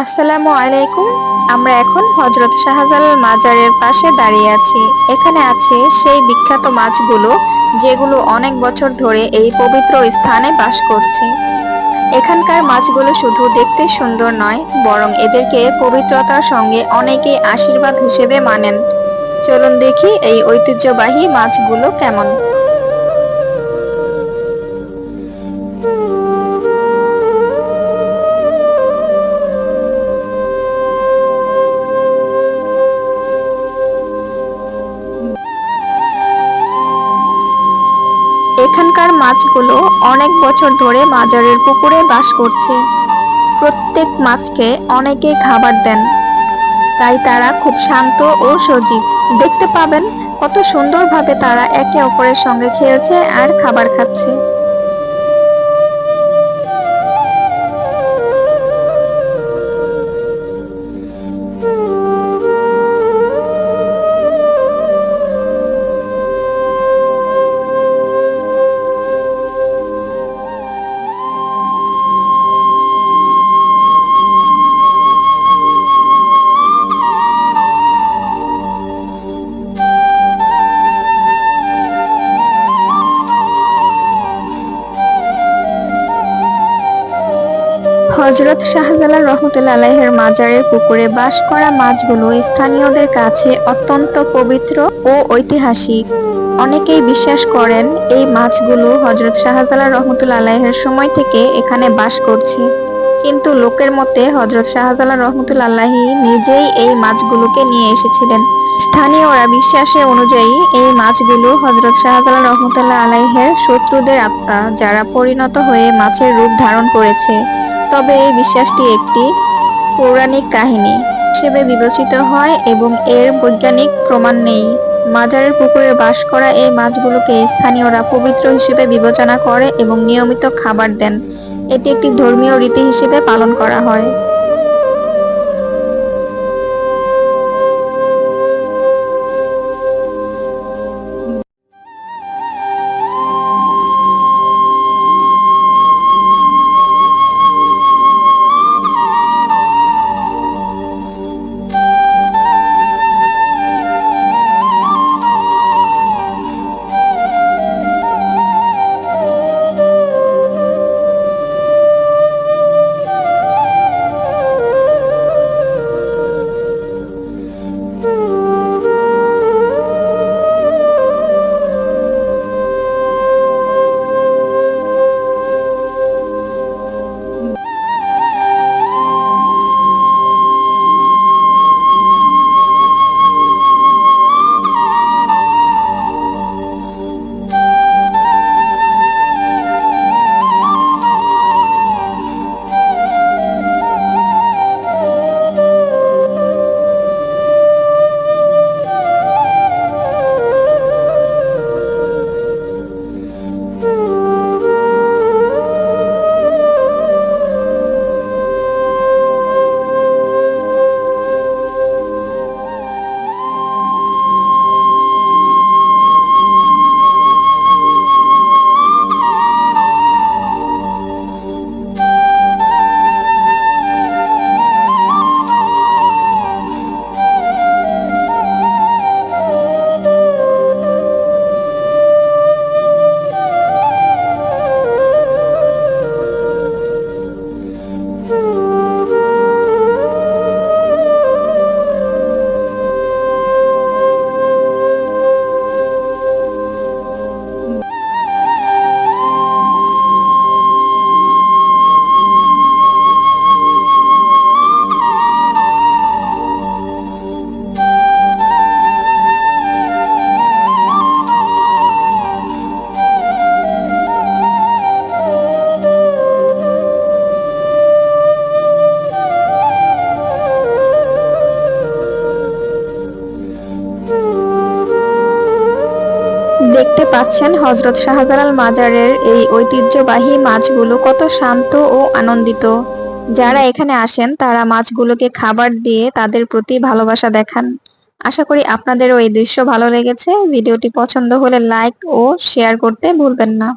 আসসালামু আলাইকুম। আমরা এখন হজরত শাহজালাল মাজারের পাশে দাঁড়িয়ে আছি। এখানে আছে সেই বিখ্যাত মাছগুলো যেগুলো অনেক বছর ধরে এই পবিত্র স্থানে বাস করছে। এখানকার মাছগুলো শুধু দেখতে সুন্দর নয়, বরং এদেরকে পবিত্রতার সঙ্গে অনেকেই আশীর্বাদ হিসেবে মানেন। চলুন দেখি এই ঐতিহ্যবাহী মাছগুলো কেমন। এখানকার মাছগুলো অনেক বছর ধরে মাজারের পুকুরে বাস করছে। প্রত্যেক মাছকে অনেকে খাবার দেন। তাই তারা খুব শান্ত ও সজীব। দেখতে পাবেন কত সুন্দরভাবে তারা একে অপরের সঙ্গে খেলছে আর খাবার খাচ্ছে। হজরত শাহজালাল রহমতুল্লাহ আলাইহের মাজারের পুকুরে বাস করা মাছগুলো স্থানীয়দের কাছে অত্যন্ত পবিত্র ও ঐতিহাসিক। অনেকেই বিশ্বাস করেন এই মাছগুলো হজরত শাহজালাল রহমতুল্লাহ আলাইহের সময় থেকে এখানে বাস করছে। কিন্তু লোকের মতে হজরত শাহজালাল রহমতুল্লাহ আলাহি নিজেই এই মাছগুলোকে নিয়ে এসেছিলেন। স্থানীয়রা বিশ্বাসে অনুযায়ী এই মাছগুলো হজরত শাহজালাল রহমতুল্লাহ আলাইহের শত্রুদের আত্মা, যারা পরিণত হয়ে মাছের রূপ ধারণ করেছে। তবে এই বিশ্বাসটি একটি পৌরাণিক কাহিনী হিসেবে বিবেচিত হয় এবং এর বৈজ্ঞানিক প্রমাণ নেই। মাজারের পুকুরে বাস করা এই মাছগুলোকে স্থানীয়রা পবিত্র হিসেবে বিবেচনা করে এবং নিয়মিত খাবার দেন। এটি একটি ধর্মীয় রীতি হিসেবে পালন করা হয়। দেখতে পাচ্ছেন হজরত শাহজালাল মাজারের এই ঐতিহ্যবাহী মাছগুলো কত শান্ত ও আনন্দিত। যারা এখানে আসেন, তারা মাছগুলোকে খাবার দিয়ে তাদের প্রতি ভালোবাসা দেখান। আশা করি আপনাদেরও এই দৃশ্য ভালো লেগেছে। ভিডিওটি পছন্দ হলে লাইক ও শেয়ার করতে ভুলবেন না।